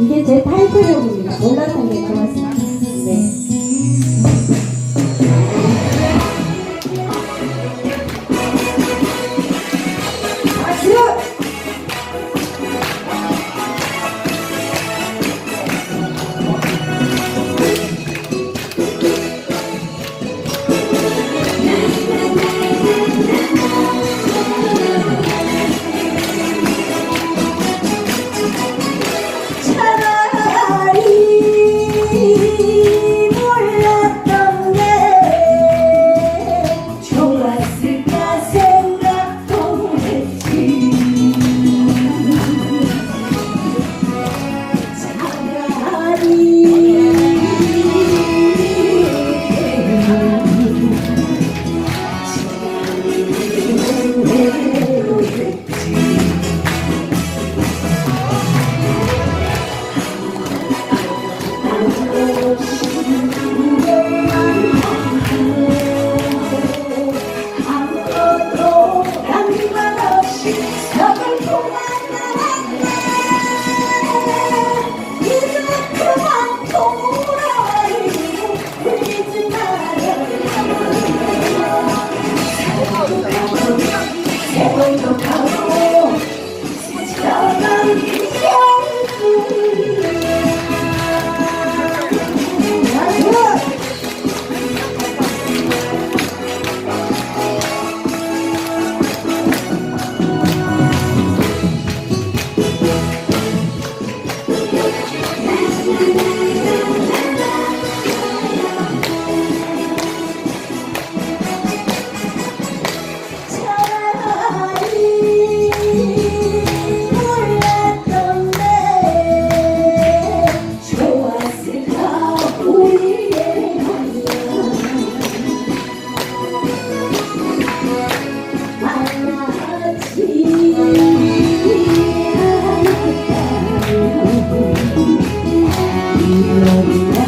이게 제 타이틀곡입니다. 몰랐던 게 좋았습니다. You. 아무것도 남김 없이 Amen.